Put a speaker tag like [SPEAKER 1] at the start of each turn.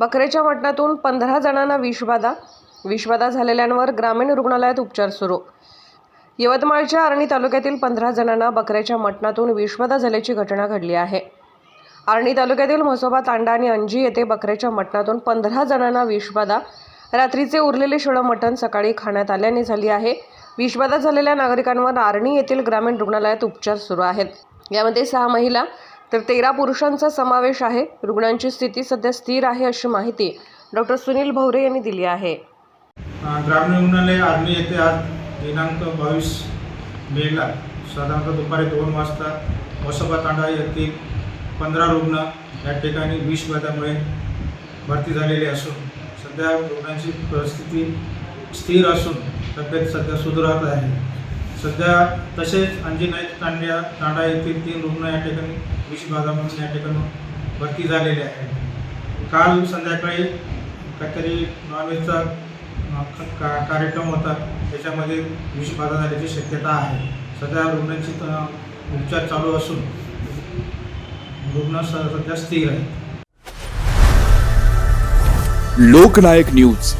[SPEAKER 1] बकऱ्याच्या मटणातून पंधरा जणांना विषबाधा विषबाधा झालेल्यांवर ग्रामीण रुग्णालयात उपचार सुरू. यवतमाळच्या आर्णी तालुक्यातील पंधरा जणांना बकऱ्याच्या मटणातून विषबाधा झाल्याची घटना घडली आहे. आर्णी तालुक्यातील म्हसोबा तांडा आणि अंजी येथे बकऱ्याच्या मटणातून पंधरा जणांना विषबाधा रात्रीचे उरलेले शिळं मटण सकाळी खाण्यात आल्याने झाली आहे. विषबाधा झालेल्या नागरिकांवर आर्णी येथील ग्रामीण रुग्णालयात उपचार सुरू आहेत. यामध्ये सहा महिला तर तेरा पुरुषांचा समावेश आहे. रुग्णांची स्थिती सध्या स्थिर आहे अशी माहिती डॉक्टर सुनील भवरे यांनी दिली आहे.
[SPEAKER 2] ग्रामीण रुग्णालय आर्मी येथे आज दिनांक बावीस मेला साधारणतः दुपारी दोन वाजता वसोबा तांडा येथील पंधरा रुग्ण या ठिकाणी विषबाधामुळे भरती झालेले असून सध्या रुग्णांची परिस्थिती स्थिर असून तब्येत सध्या सुधारत आहे. सध्या तसेच अंजनाईत तांड्या तांडा येथील तीन रुग्ण या ठिकाणी विषबाधा म्हणून या ठिकाणी भरती झालेले आहेत. काल संध्याकाळी काहीतरी नॉनव्हेजचा का कार्यक्रम होता त्याच्यामध्ये विषबाधा झाल्याची शक्यता आहे. सध्या रुग्णांची उपचार चालू असून रुग्ण सध्या स्थिर आहे
[SPEAKER 3] लोकनायक न्यूज.